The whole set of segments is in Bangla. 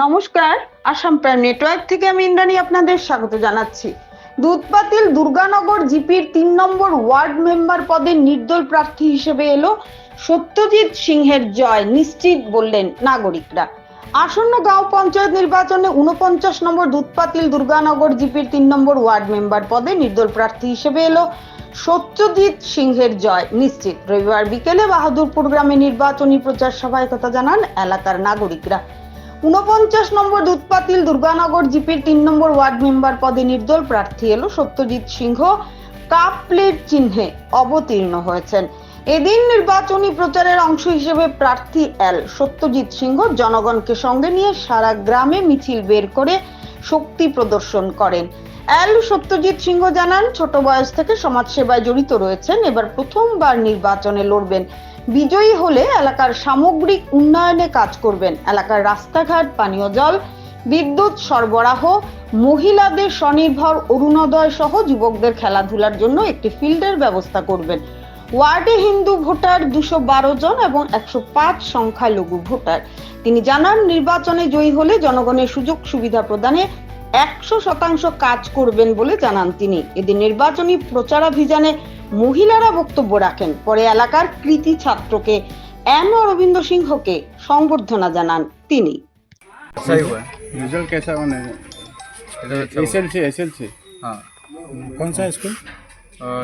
নমস্কার, আসাম প্রাইম নেটওয়ার্ক থেকে আমি ইন্দ্রাণী আপনাদের স্বাগত জানাচ্ছি। দুধপাতিল দুর্গানগর জিপির তিন নম্বর ওয়ার্ড মেম্বার পদে নির্দল প্রার্থী হিসেবে এলো সত্যজিৎ সিংহের জয়, নিশ্চিত বললেন নাগরিকরা। আসন্ন গাঁও পঞ্চায়েত নির্বাচনে উনপঞ্চাশ নম্বর দুধপাতিল দুর্গানগর জিপির তিন নম্বর ওয়ার্ড মেম্বার পদে নির্দল প্রার্থী হিসেবে এলো সত্যজিৎ সিংহের জয়, নিশ্চিত। রবিবার বিকেলে বাহাদুরপুর গ্রামে নির্বাচনী প্রচার সভায় কথা জানান এলাকার নাগরিকরা। উনপঞ্চাশ নম্বর দুধপাতিল দুর্গানগর জিপির তিন নম্বর ওয়ার্ড মেম্বার পদে নির্দল প্রার্থী এলো সত্যজিৎ সিংহ। কাপ প্লেট চিহ্নে অবতীর্ণ হয়েছেন। এদিন নির্বাচনী প্রচারের অংশ হিসেবে প্রার্থী এল সত্যজিৎ সিংহ জনগণকে সঙ্গে নিয়ে সারা গ্রামে মিছিল বের করে শক্তি প্রদর্শন করেন। এল সত্যজিৎ সিংহ জানান, ছোট বয়স থেকে সমাজসেবায় জড়িত রয়েছেন, এবার প্রথমবার নির্বাচনে লড়বেন। বিজয়ী হলে এলাকার সামগ্রিক উন্নয়নে কাজ করবেন এলাকার রাস্তাঘাট, পানীয় জল, বিদ্যুৎ সরবরাহ, মহিলাদের স্বনির্ভর অরুণোদয় সহ যুবকদের খেলাধুলার জন্য একটি ফিল্ডের ব্যবস্থা করবেন। ওয়ার্ডে হিন্দু ভোটার দুশো বারো জন এবং একশো পাঁচ সংখ্যালঘু ভোটার। তিনি জানান, নির্বাচনে জয়ী হলে জনগণের সুযোগ সুবিধা প্রদানে একশো শতাংশ কাজ করবেন বলে জানান তিনি এদিন নির্বাচনী প্রচারাভিযানে মহিলারা বক্তব্য রাখেন পরে এলাকার কৃতি ছাত্রকে এম অরবিন্দ সিংহকে সংবর্ধনা জানান তিনি सही हुआ है रिजल्ट कैसा होने इधर अच्छा S L C S L C हाँ कौन सा स्कूल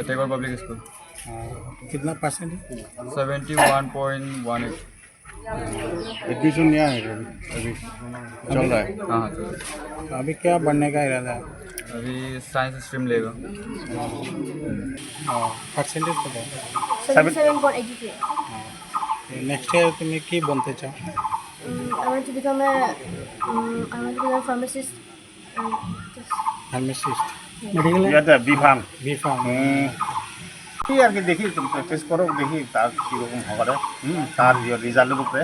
टेगोर पब्लिक स्कूल कितना परसेंट है seventy one point one eight admission नहीं आया अभी चल रहा है। हाँ, हाँ अभी क्या बनने का इरादा है? अभी साइंस स्ट्रीम लेगा परसेंटेज पता है। नेक्स्ट ईयर तुम्हें की बनते चाहो? I want to become a I want to become pharmacist pharmacist medical या the B pharm B pharm কি আর কি দেখি প্র্যাকটিস করো দেখি তার কীরকম হবে। হুম তার রেজাল্টের উপরে।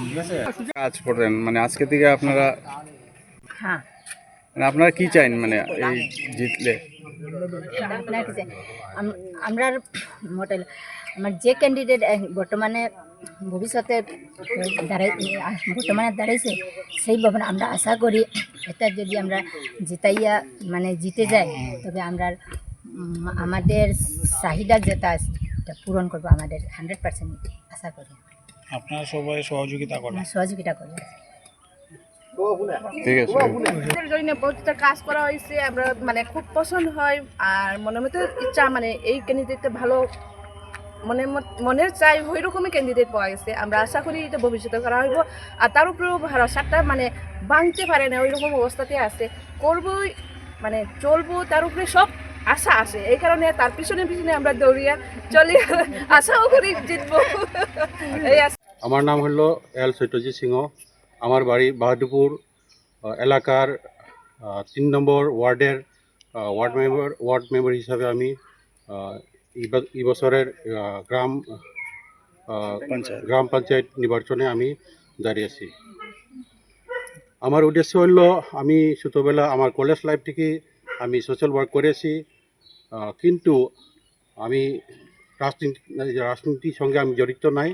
ঠিক আছে? কাজ করেন মানে আজকে থেকে আপনারা হ্যাঁ। মানে আপনারা কি চাইন মানে এই জিতলে? আমরা মোটে আমার যে ক্যান্ডিডেট বর্তমানে ভবিষ্যতে দাঁড়াই বর্তমানে দাঁড়াইছে সেই ভাবনা আমরা আশা করি এটা যদি আমরা জিতাইয়া মানে জিতে যাই তবে আমরা আমাদের চাহিদা যেটা আছে, এটা পূরণ করব আমাদের হান্ড্রেড পার্সেন্ট আশা করি। আপনারা সবাই সহযোগিতা করেন। সহযোগিতা করি। ঠিক আছে। জন্য প্রতিটা কাজ করা হয়েছে আমরা মানে খুব পছন্দ হয় আর মনের মধ্যে ইচ্ছা মানে এই ক্যান্ডিডেটটা ভালো মনের মত- মনের চাই ওই রকমই ক্যান্ডিডেট পাওয়া গেছে। আমরা আশা করি এটা ভবিষ্যতে করা হইব আর তার উপরেও ভরসাটা মানে ভাঙতে পারে না ওই রকম অবস্থাতে আছে। করবই মানে চলবো তার উপরে সব আশা আসে এই কারণে তার পিছনে পিছনে আমরা দৌড়িয়া চলি। আশাও করি জিতবো। এই আমার নাম হলো এল সৈত্যজিৎ সিংহ। আমার বাড়ি বাহাদুরপুর এলাকার তিন নম্বর ওয়ার্ডের ওয়ার্ড মেম্বার ওয়ার্ড মেম্বার হিসাবে আমি এই বছরের গ্রাম গ্রাম পঞ্চায়েত নির্বাচনে আমি দাঁড়িয়েছি আমার উদ্দেশ্য হলো আমি ছোটোবেলা আমার কলেজ লাইফ থেকে আমি সোশ্যাল ওয়ার্ক করেছি। কিন্তু আমি রাজনীতি রাজনীতির সঙ্গে আমি জড়িত নাই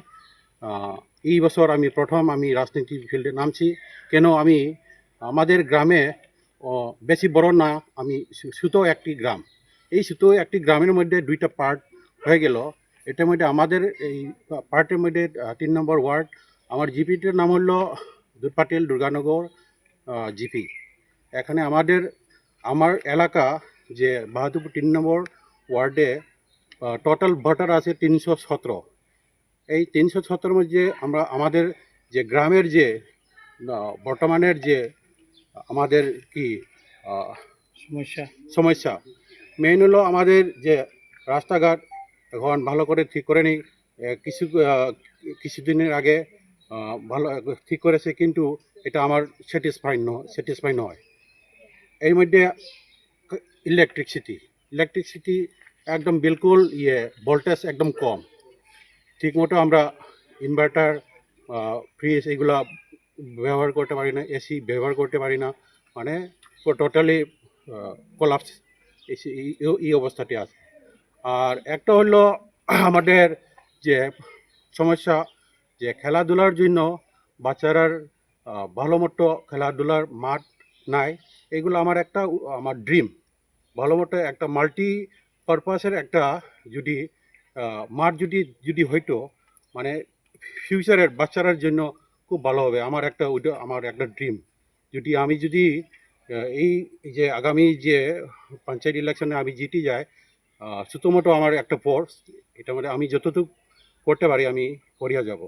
এই বছর আমি প্রথম আমি রাজনীতি ফিল্ডে নামছি। কেন আমি, আমাদের গ্রামে বেশি বড় না, আমি সুতো একটি গ্রাম। এই সুতো একটি গ্রামের মধ্যে দুইটা পার্ট হয়ে গেল। এটার মধ্যে আমাদের এই পার্টের মধ্যে তিন নম্বর ওয়ার্ড, আমার জিপিটির নাম হলো দুধপাটিল দুর্গানগর জিপি। এখানে আমাদের, আমার এলাকা যে বাহাদুরপুর তিন নম্বর ওয়ার্ডে টোটাল ভোটার আছে তিনশো সতেরো। এই তিনশো সত্তরের মধ্যে আমরা আমাদের যে গ্রামের যে বর্তমানের যে আমাদের কি সমস্যা। সমস্যা। মেইন হলো আমাদের যে রাস্তাঘাট এখন ভালো করে ঠিক করে নি এ, কিছু কিছুদিনের আগে ভালো ঠিক করেছে কিন্তু এটা আমার স্যাটিসফাই নয় স্যাটিসফাই নয়। এর মধ্যে ইলেকট্রিসিটি ইলেকট্রিসিটি একদম বিলকুল ইয়ে ভোল্টেজ একদম কম। ঠিকমতো আমরা ইনভার্টার ফ্রিজ এগুলা ব্যবহার করতে পারি না এসি ব্যবহার করতে পারি না মানে টোটালি কোলাপস এই অবস্থাটি আছে। আর একটা হলো আমাদের যে সমস্যা, যে খেলাধুলার জন্য বাচ্চারার ভালো মতো খেলাধুলার মাঠ নাই, এগুলো আমার একটা, আমার ড্রিম ভালো মতো একটা মাল্টি পারপাসের একটা যদি মাঠ যদি যদি হইতো মানে ফিউচারের বাচ্চারার জন্য খুব ভালো হবে। আমার একটা ওইটা আমার একটা ড্রিম যদি আমি যদি এই যে আগামী যে পঞ্চায়েত ইলেকশনে আমি জিতে যাই সুতোমতো আমার একটা ফোর্স এটা মানে আমি যতটুকু করতে পারি আমি করিয়া যাব।